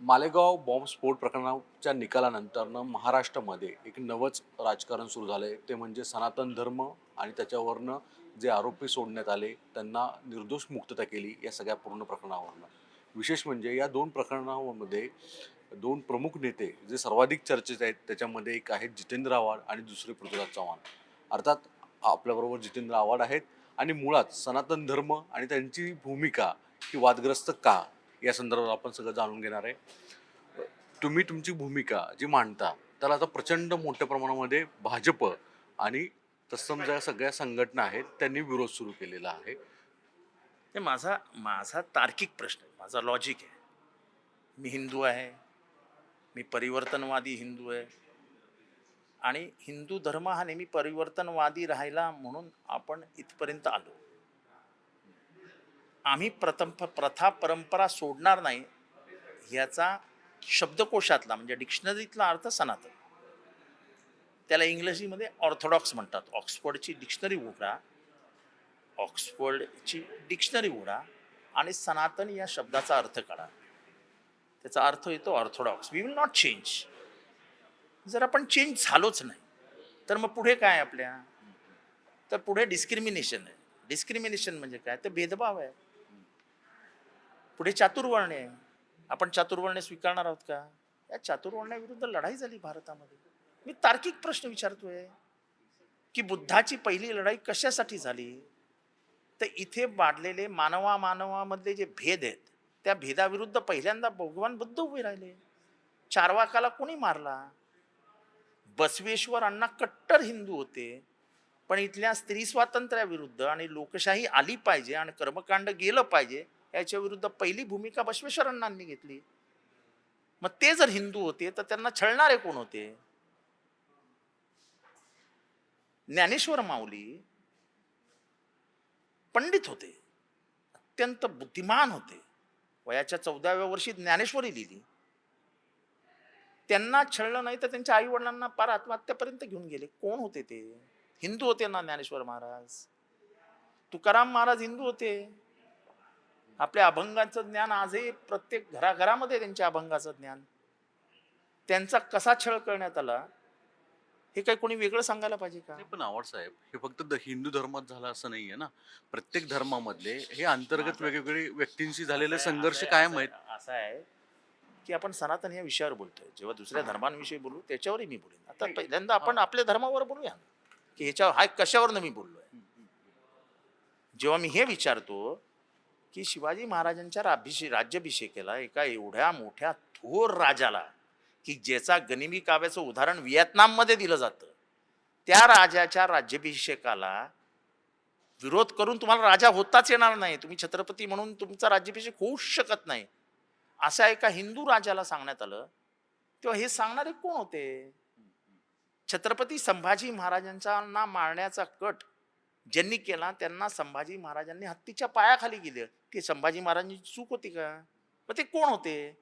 मालेगाव बॉम्बस्फोट प्रकरणाच्या निकालानंतरनं महाराष्ट्रामध्ये एक नवंच राजकारण सुरू झालंय. ते म्हणजे सनातन धर्म आणि त्याच्यावरनं जे आरोपी सोडण्यात आले त्यांना निर्दोष मुक्तता केली या सगळ्या पूर्ण प्रकरणावरनं. विशेष म्हणजे या दोन प्रकरणामध्ये दोन प्रमुख नेते जे सर्वाधिक चर्चेत आहेत त्याच्यामध्ये एक आहेत जितेंद्र आव्हाड आणि दुसरे पृथ्वीराज चव्हाण. अर्थात आपल्याबरोबर जितेंद्र आव्हाड आहेत आणि मुळात सनातन धर्म आणि त्यांची भूमिका ही वादग्रस्त का? या संदर्भात आपण सगळं जाणून घेणार आहे. तुम्ही तुमची भूमिका जी मांडता त्याला आता प्रचंड मोठ्या प्रमाणामध्ये भाजप आणि तत्सम ज्या सगळ्या संघटना आहेत त्यांनी विरोध सुरू केलेला आहे. ते माझा माझा तार्किक प्रश्न आहे माझा लॉजिक आहे. मी हिंदू आहे मी परिवर्तनवादी हिंदू आहे. आणि हिंदू धर्म हा नेहमी परिवर्तनवादी राहिला म्हणून आपण इथपर्यंत आलो. आम्ही प्रथम प्रथा परंपरा सोडणार नाही ह्याचा शब्दकोशातला म्हणजे डिक्शनरीतला अर्थ सनातन. त्याला इंग्रजीमध्ये ऑर्थोडॉक्स म्हणतात. ऑक्सफोर्डची डिक्शनरी उघडा. ऑक्सफोर्डची डिक्शनरी उघडा आणि सनातन या शब्दाचा अर्थ काढा. त्याचा अर्थ येतो orthodox. We will not change जर आपण चेंज झालोच नाही तर मग पुढे काय आपल्या? तर पुढे डिस्क्रिमिनेशन आहे. डिस्क्रिमिनेशन म्हणजे काय? तर भेदभाव आहे. पुढे चातुर्वर्णे आपण चातुर्वर्णे स्वीकारणार आहोत का? या चातुर्वर्ण्याविरुद्ध लढाई झाली भारतामध्ये. मी तार्किक प्रश्न विचारतोय की बुद्धाची पहिली लढाई कशासाठी झाली? तर इथे वाढलेले मानवा मानवामधले जे भेद आहेत त्या भेदाविरुद्ध पहिल्यांदा भगवान बुद्ध उभे राहिले. चारवाकाला कोणी मारला? बसवेश्वर अण्णा कट्टर हिंदू होते पण इथल्या स्त्री स्वातंत्र्याविरुद्ध आणि लोकशाही आली पाहिजे आणि कर्मकांड गेलं पाहिजे याच्या विरुद्ध पहिली भूमिका बसवेश्वरांनी घेतली. मग ते जर हिंदू होते तर त्यांना छळणारे कोण होते? ज्ञानेश्वर माऊली पंडित होते. अत्यंत बुद्धिमान होते. वयाच्या चौदाव्या वर्षी ज्ञानेश्वरी लिहिली. त्यांना छळलं नाही तर त्यांच्या आई वडिलांना पार आत्महत्यापर्यंत घेऊन गेले. कोण होते ते? हिंदू होते ना ज्ञानेश्वर महाराज? तुकाराम महाराज हिंदू होते. आपल्या अभंगाचं ज्ञान आजही प्रत्येक घराघरामध्ये त्यांच्या अभंगाचं ज्ञान. त्यांचा कसा छळ करण्यात आला हे काही कोणी वेगळं सांगायला पाहिजे का? पण आवड साहेब हे फक्त द- हिंदू धर्मात झालं असं नाहीये ना. प्रत्येक धर्मामधले हे अंतर्गत वेगवेगळे व्यक्तींशी झालेले संघर्ष कायम आहेत. असं आहे की आपण सनातन या विषयावर बोलतोय. जेव्हा दुसऱ्या धर्मांविषयी बोलू त्याच्यावरही मी बोलेन. आता पहिल्यांदा आपण आपल्या धर्मावर बोलूया. की ह्याच्यावर हा कशावरनं मी बोललोय? जेव्हा मी हे विचारतो की शिवाजी महाराजांच्या राभिषे राज्याभिषेकेला एका एवढ्या मोठ्या थोर राजाला की ज्याचा गनिमी काव्याचं उदाहरण व्हिएतनाममध्ये दिलं जातं त्या राजाच्या राज्याभिषेकाला विरोध करून तुम्हाला राजा होताच येणार नाही. तुम्ही छत्रपती म्हणून तुमचा राज्याभिषेक होऊच शकत नाही. असा एका हिंदू राजाला सांगण्यात आलं. तेव्हा हे सांगणारे कोण होते? छत्रपती संभाजी महाराजांचा मारण्याचा कट ज्यांनी केला त्यांना संभाजी महाराजांनी हत्तीच्या पायाखाली गेलं. ते संभाजी महाराजांची चूक होती का? मग ते कोण होते?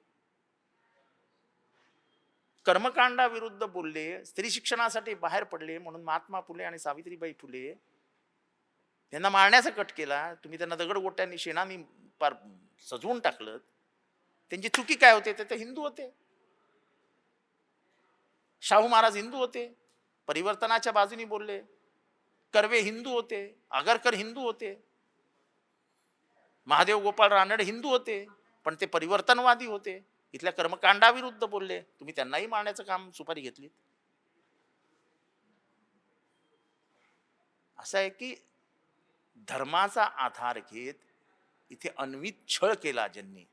कर्मकांडाविरुद्ध बोलले स्त्री शिक्षणासाठी बाहेर पडले म्हणून महात्मा फुले आणि सावित्रीबाई फुले त्यांना मारण्याचा कट केला. तुम्ही त्यांना दगडगोट्यांनी शेणानी पार सजवून टाकलं. त्यांची चुकी काय होते? ते तर हिंदू होते. शाहू महाराज हिंदू होते. परिवर्तनाच्या बाजूनी बोलले. कर्वे हिंदू होते. आगरकर हिंदू होते. महादेव गोपाळ रानड हिंदू होते पण ते परिवर्तनवादी होते. इथल्या कर्मकांडाविरुद्ध बोलले. तुम्ही त्यांनाही मारण्याचं काम सुपारी घेतली असं आहे की धर्माचा आधार घेत इथे अन्वित छळ केला ज्यांनी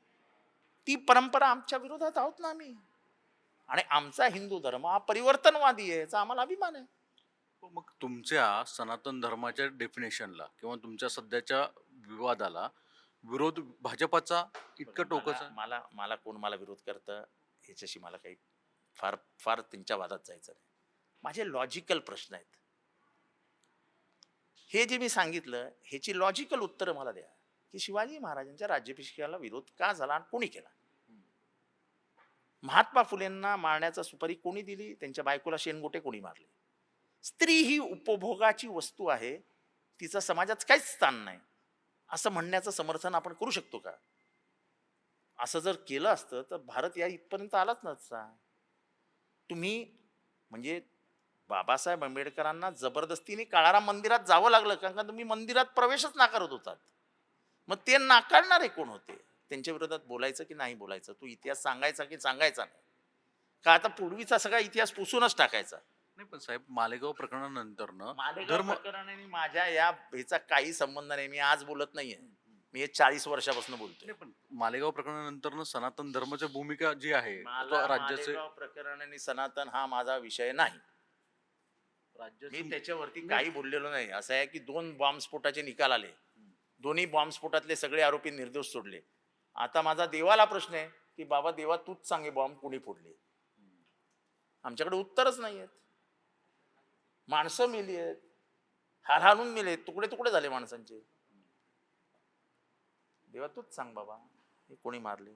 ती परंपरा आमच्या विरोधात आहोत ना आम्ही. आणि आमचा हिंदू धर्म हा परिवर्तनवादी आहे याचा आम्हाला अभिमान आहे. हो, मग तुमच्या सनातन धर्माच्या डेफिनेशनला किंवा तुमच्या सध्याच्या विवादाला विरोध भाजपाचा इतकं टोकाचा? मला मला कोण मला विरोध करतं ह्याच्याशी मला काही फार फार त्यांच्या वादात जायचं नाही. माझे लॉजिकल प्रश्न आहेत. हे जे मी सांगितलं ह्याची लॉजिकल उत्तरं मला द्या की शिवाजी महाराजांच्या राज्याभिषेकाला विरोध का झाला आणि कोणी केला? महात्मा फुलेंना मारण्याचा सुपारी कोणी दिली? त्यांच्या बायकोला शेणगोटे कोणी मारले? स्त्री ही उपभोगाची वस्तू आहे तिचं समाजात काहीच स्थान नाही. असं म्हणण्याचं समर्थन आपण करू शकतो का? असं जर केलं असतं तर भारत या इथपर्यंत आलाच नसता. तुम्ही म्हणजे बाबासाहेब आंबेडकरांना जबरदस्तीने काळाराम मंदिरात जावं लागलं कारण का तुम्ही मंदिरात प्रवेशच नाकारत होतात. मग ते नाकारणारे कोण होते? त्यांच्या विरोधात बोलायचं की नाही बोलायचं? तू इतिहास सांगायचा की सांगायचा नाही? का आता पूर्वीचा सगळा इतिहास पुसूनच टाकायचा? पण साहेब मालेगाव प्रकरणानंतर मालेगाव धर्म प्रकरण आणि माझ्या या ह्याचा काही संबंध नाही. मी आज बोलत नाहीये. मी हे चाळीस वर्षापासून बोलतोय. नाही, पण मालेगाव प्रकरणानंतर सनातन धर्माची भूमिका जी आहे मला तो राज्याचे मालेगाव प्रकरण आणि सनातन हा माझा विषय नाही. मी राज्याचे त्याच्यावरती काही बोललेलो नाही. असं आहे की दोन बॉम्बस्फोटाचे निकाल आले. दोन्ही बॉम्बस्फोटातले सगळे आरोपी निर्दोष सोडले. आता माझा देवाला प्रश्न आहे की बाबा देवा तूच सांगे बॉम्ब कोणी फोडले? आमच्याकडे उत्तरच नाही आहेत माणसं मेली आहेत. हाल हालून मेले तुकडे तुकडे झाले माणसांचे. देवा तूच सांग बाबा हे कोणी मारले?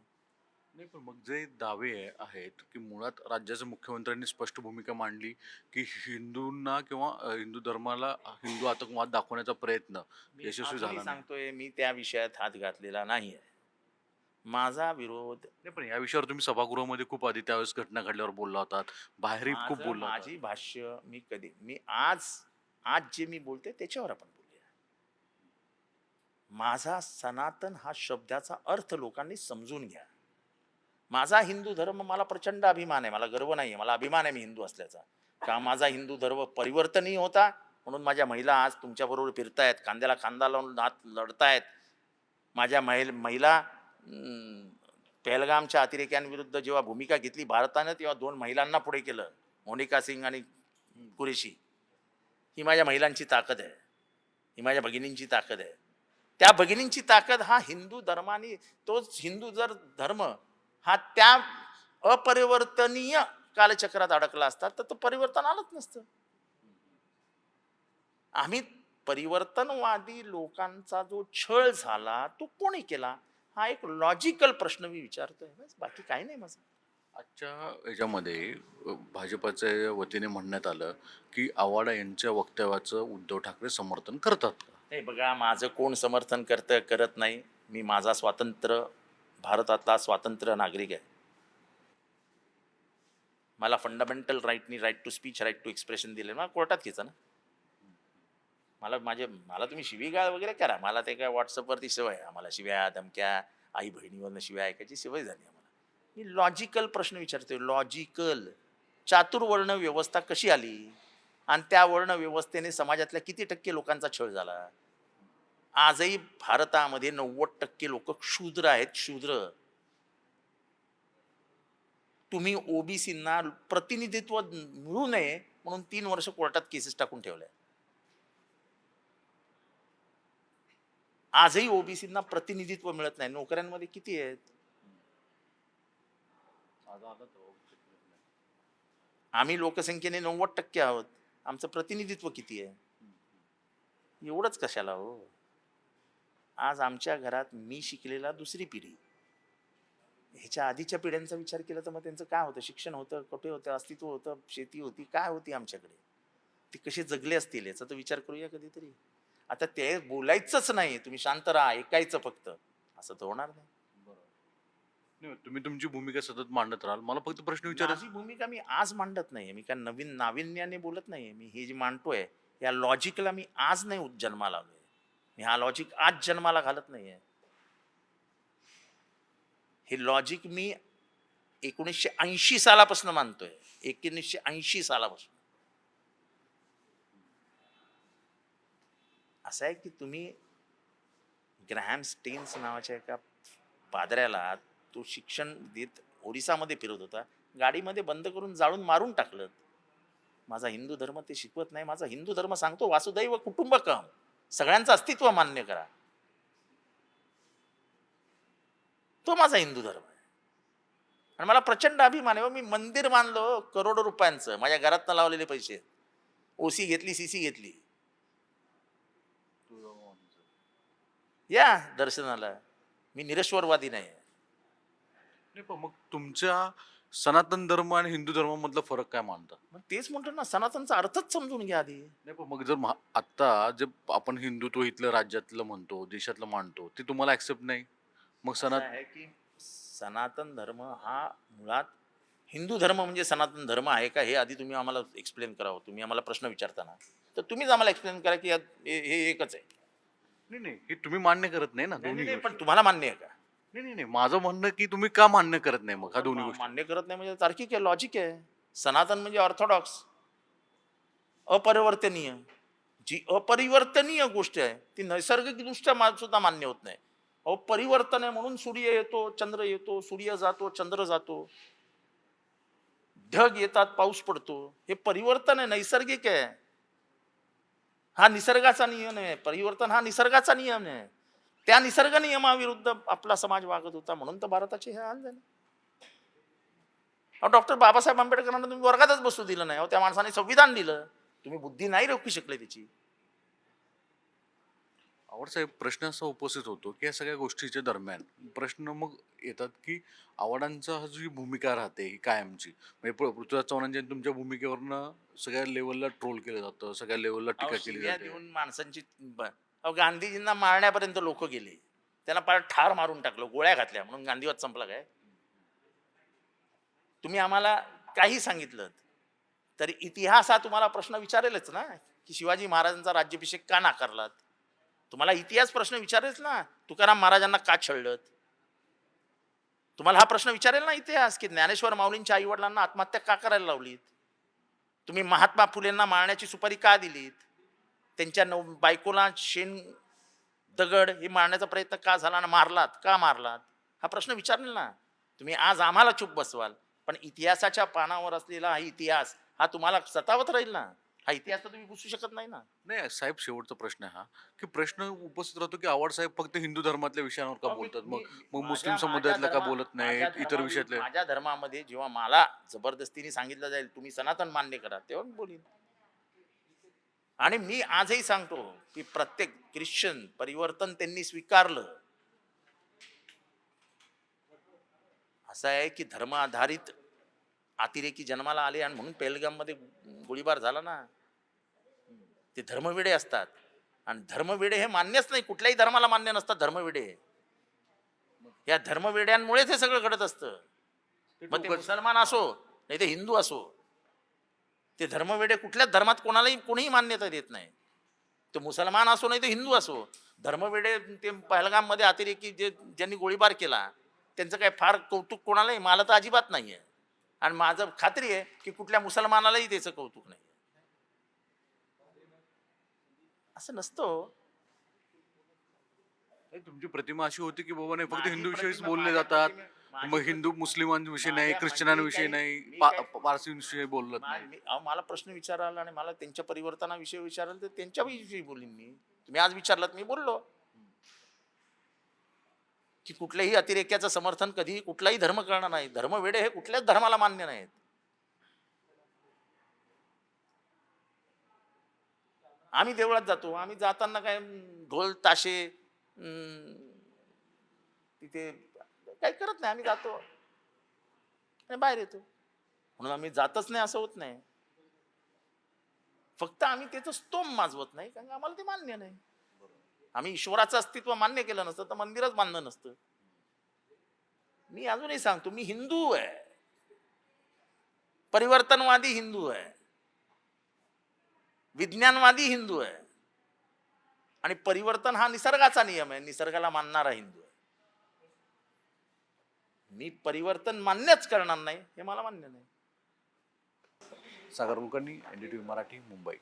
नाही पण मग जे दावे आहे- आहेत की मुळात राज्याच्या मुख्यमंत्र्यांनी स्पष्ट भूमिका मांडली की हिंदूंना किंवा हिंदू धर्माला हिंदू आतंकवाद दाखवण्याचा प्रयत्न यशस्वी झाला. सांगतोय मी त्या विषयात हात घातलेला नाही आहे माझा विरोध नाही पण या विषयावर तुम्ही सभागृहामध्ये खूप आधी त्यावेळेस घटना घडल्यावर बोलला होतात. बाहेरही खूप माझं- बोलला माझी भाष्य मी कधी मी आज आज जे मी बोलते त्याच्यावर आपण बोलूया. माझा सनातन हा शब्दाचा अर्थ लोकांनी समजून घ्या. माझा हिंदू धर्म मला प्रचंड अभिमान आहे मला गर्व नाही आहे मला अभिमान आहे मी हिंदू असल्याचा. का माझा हिंदू धर्म परिवर्तनीय होता? म्हणून माझ्या महिला आज तुमच्याबरोबर फिरतायत खांद्याला खांदा लावून हात लढतायत. माझ्या महिल महिला पहलगामच्या अतिरेक्यांविरुद्ध जेव्हा भूमिका घेतली भारतानं तेव्हा दोन महिलांना पुढे केलं मोनिका सिंग आणि कुरेशी. ही माझ्या महिलांची ताकद आहे. ही माझ्या भगिनींची ताकद आहे. त्या भगिनींची ताकद हा हिंदू धर्माने तोच हिंदू जर धर्म हा त्या अपरिवर्तनीय कालचक्रात अडकला असता तर तो परिवर्तन आलंच नसतं. आम्ही परिवर्तनवादी लोकांचा जो छळ झाला तो कोणी केला? हा एक लॉजिकल प्रश्न मी विचारतोय बस बाकी काही नाही माझं. आजच्या याच्यामध्ये भाजपाच्या वतीने म्हणण्यात आलं की आवाडा यांच्या वक्तव्याचं उद्धव ठाकरे समर्थन करतात नाही बघा माझं कोण समर्थन करतं करत नाही मी माझा स्वातंत्र्य भारतातला स्वातंत्र्य नागरिक आहे. मला fundamental राईटनी right to speech right to expression दिले मला कोर्टात घ्यायचं ना? मला माझे मला तुम्ही शिवीगाळ वगैरे करा. मला ते काय व्हॉट्सअपवरती सवय आहे. आम्हाला शिव्या धमक्या आई बहिणीवरनं शिव्या ऐकायची सवय झाली आम्हाला. मी लॉजिकल प्रश्न विचारतोय. लॉजिकल चातुर्वर्ण व्यवस्था कशी आली? आणि त्या वर्ण व्यवस्थेने समाजातल्या किती टक्के लोकांचा छळ झाला? आजही भारतामध्ये नव्वद टक्के लोक क्षुद्र आहेत. शूद्र तुम्ही ओबीसींना प्रतिनिधित्व मिळू नये म्हणून तीन वर्ष कोर्टात केसेस टाकून ठेवल्या. आजही ओबीसींना प्रतिनिधित्व मिळत नाही. नोकऱ्यांमध्ये किती आहेत? आम्ही लोकसंख्येने नव्वद टक्के आहोत. आमचं प्रतिनिधित्व किती आहे? एवढंच कशाला हो? आज आमच्या घरात मी शिकलेला दुसरी पिढी. ह्याच्या आधीच्या पिढ्यांचा विचार केला तर मग त्यांचं काय होतं? शिक्षण होतं कुठे होतं अस्तित्व होतं शेती होती काय होती आमच्याकडे? ते कसे जगले असतील याचा तर विचार करूया कधीतरी. आता ते बोलायचंच नाही. तुम्ही शांत राहा ऐकायचं फक्त. असं तर होणार नाही. नाही, तुम्ही तुमची भूमिका सतत मांडत राहाल. मला फक्त प्रश्न विचारायचा माझी भूमिका मी आज मांडत नाहीये. मी काय नवीन नाविन्याने बोलत नाहीये. मी हे जे मांडतोय या लॉजिकला मी आज नाही उत- जन्माला आलोय. मी हा लॉजिक आज जन्माला घालत नाहीये. हे लॉजिक मी एकोणीसशे ऐंशी सालापासून मानतोय एकोणीसशे ऐंशी सालापासून. असं आहे की तुम्ही ग्रॅम स्टेन्स नावाच्या एका पादऱ्याला तो शिक्षण देत ओरिसामध्ये फिरत होता. गाडीमध्ये बंद करून जाळून मारून टाकलं. माझा हिंदू धर्म ते शिकवत नाही. माझा हिंदू धर्म सांगतो वासुदैव कुटुंबकम. सगळ्यांचं अस्तित्व मान्य करा. तो माझा हिंदू धर्म आहे. आणि मला प्रचंड अभिमान आहे. मी मंदिर बांधलो करोडो रुपयांचं. माझ्या घरातनं लावलेले पैसे. ओसी घेतली सीसी घेतली. या दर्शनाला. मी निरेश्वरवादी नाही नाही पण मग तुमच्या सनातन धर्म आणि हिंदू धर्मामधला फरक काय मानता? मग तेच म्हणतो ना सनातनचा अर्थच समजून घ्या आधी. नाही पण मग जर महा- आता जे आपण हिंदुत्व इथलं राज्यातलं म्हणतो देशातलं मानतो ते तुम्हाला ऍक्सेप्ट नाही? मग असं सनात आहे की सनातन धर्म हा मुळात हिंदू धर्म म्हणजे सनातन धर्म आहे का? हे आधी तुम्ही आम्हाला एक्सप्लेन करावं. तुम्ही आम्हाला प्रश्न विचारताना. तर तुम्हीच आम्हाला एक्सप्लेन करा की यात हे हे एकच आहे. नाही नाही हे तुम्ही मान्य करत नाही ना नाही, दोन्ही नाही, गोष्टी. पण तुम्हाला मान्य आहे का? नाही नाही नाही माझं म्हणणं की तुम्ही का मान्य करत नाही मग ह्या दोन्ही गोष्टी. मान्य करत नाही म्हणजे तार्किक आहे लॉजिक आहे. सनातन म्हणजे ऑर्थोडॉक्स अपरिवर्तनीय. जी अपरिवर्तनीय गोष्ट आहे ती नैसर्गिकदृष्ट्या मा- सुद्धा मान्य होत नाही. अहो परिवर्तन आहे म्हणून सूर्य येतो चंद्र येतो सूर्य जातो चंद्र जातो. ढग येतात पाऊस पडतो. हे परिवर्तन आहे नैसर्गिक आहे. हा निसर्गाचा नियम आहे परिवर्तन हा निसर्गाचा नियम आहे. त्या निसर्ग नियमाविरुद्ध आपला समाज वागत होता म्हणून तर भारताचे हे हाल झाले. डॉक्टर बाबासाहेब आंबेडकरांना तुम्ही वर्गातच बसू दिलं नाही. अहो, त्या माणसाने संविधान दिलं. तुम्ही बुद्धी नाही रोखू शकले त्याची. आवड साहेब प्रश्न असा उपस्थित होतो की या सगळ्या गोष्टीच्या दरम्यान प्रश्न मग येतात की आव्हाडांचा हा जी भूमिका राहते ही कायमची. म्हणजे पृ- पृथ्वीराज चव्हाणांच्या तुमच्या भूमिकेवरनं सगळ्या लेवलला ट्रोल केलं जातं सगळ्या लेवलला अहो, टीका केली शिव्या जाते. देऊन माणसांची ब- अहो गांधीजींना मारण्यापर्यंत लोक गेले. त्यांना पार ठार मारून टाकलं गोळ्या घातल्या म्हणून गांधीवाद संपला काय? तुम्ही आम्हाला काही सांगितलं तरी इतिहास हा तुम्हाला प्रश्न विचारेलच ना की शिवाजी महाराजांचा राज्याभिषेक का नाकारलात? तुम्हाला इतिहास प्रश्न विचारेल ना? तुकाराम महाराजांना का छळलं? तुम्हाला हा प्रश्न विचारेल ना इतिहास की ज्ञानेश्वर माऊलींच्या आईवडिलांना आत्महत्या का करायला लावलीत? तुम्ही महात्मा फुलेंना मारण्याची सुपारी का दिलीत? त्यांच्या नव बायकोला शेण दगड हे मारण्याचा प्रयत्न का झाला आणि मारलात? का मारलात? हा प्रश्न विचारेल ना? तुम्ही आज आम्हाला चूप बसवाल पण इतिहासाच्या पानावर असलेला हा इतिहास हा तुम्हाला सतावत राहील ना? हा इतिहास तर तुम्ही पुसू शकत नाही ना. नाही साहेब शेवटचा प्रश्न हा की प्रश्न उपस्थित राहतो की आव्हाड साहेब फक्त हिंदू धर्मातल्या विषयांवर का बोलतात? मग मग मुस्लिम माझ्या- समुदायातल्या का माझ्या बोलत धर्मा- नाहीत माझ्या इतर धर्मावि- विषयातले माझ्या धर्मामध्ये जेव्हा मला जबरदस्तीने सांगितलं जाईल तुम्ही सनातन मान्य करा तेव्हा मी बोलीन. आणि मी आजही सांगतो की प्रत्येक ख्रिश्चन परिवर्तन त्यांनी स्वीकारलं. असं आहे की धर्म आधारित अतिरेकी जन्माला आले आणि म्हणून पेलगाममध्ये गोळीबार झाला ना. ते धर्मवेडे असतात. आणि धर्मवेडे हे मान्यच नाही. कुठल्याही धर्माला मान्य नसतात धर्मवेडे. या धर्मवेड्यांमुळेच हे सगळं घडत असतं. मग ते मुसलमान असो नाही ते हिंदू असो ते धर्मवेडे कुठल्याच धर्मात कोणालाही कोणीही मान्यता देत नाही. ते मुसलमान असो नाही ते हिंदू असो धर्मवेडे ते पहलगाममध्ये अतिरेकी जे ज्यांनी गोळीबार केला त्यांचं काय फार कौतुक कोणालाही? मला तर अजिबात नाही आहे आणि माझं खात्री आहे की कुठल्या मुसलमानालाही त्याचं कौतुक नाही. असं नसतं हो. नाही, तुमची प्रतिमा अशी होती की बाबा नाही फक्त माझी हिंदू विषयीच प्रतिमा- बोलले माझ्या जातात प्रतिमे- मग हिंदू मुस्लिमांविषयी नाही माझ्या- ख्रिश्चनांविषयी मी नाही मी पा- पारसींविषयी बोलत मा- नाही. मी- अहो, मला प्रश्न विचाराल आणि मला त्यांच्या परिवर्तनाविषयी विचाराल तर त्यांच्याविषयी बोलीन मी. तुम्ही आज विचारलात मी बोललो. की कुठल्याही अतिरेक्याचं समर्थन कधीही कुठलाही धर्म करणार नाही. धर्मवेडे हे कुठल्याच धर्माला मान्य नाहीत. आम्ही देवळात जातो. आम्ही जाताना काय ढोल ताशे अं, तिथे काही करत नाही. आम्ही जातो. आणि बाहेर येतो. म्हणून आम्ही जातच नाही असं होत नाही. फक्त आम्ही त्याचं स्तोम माजवत नाही कारण आम्हाला ते मान्य नाही. आम्ही ईश्वराचं अस्तित्व मान्य केलं नसतं तर मंदिरच बांधलं नसतं. मी अजूनही सांगतो मी हिंदू आहे. परिवर्तनवादी हिंदू आहे. विज्ञानवादी हिंदू आहे. आणि परिवर्तन हा निसर्गाचा नियम आहे. निसर्गाला मानणारा हिंदू आहे. मी परिवर्तन मान्यच करणार नाही हे मला मान्य नाही. सागर कुलकर्णी एनडीटीव्ही मराठी मुंबई.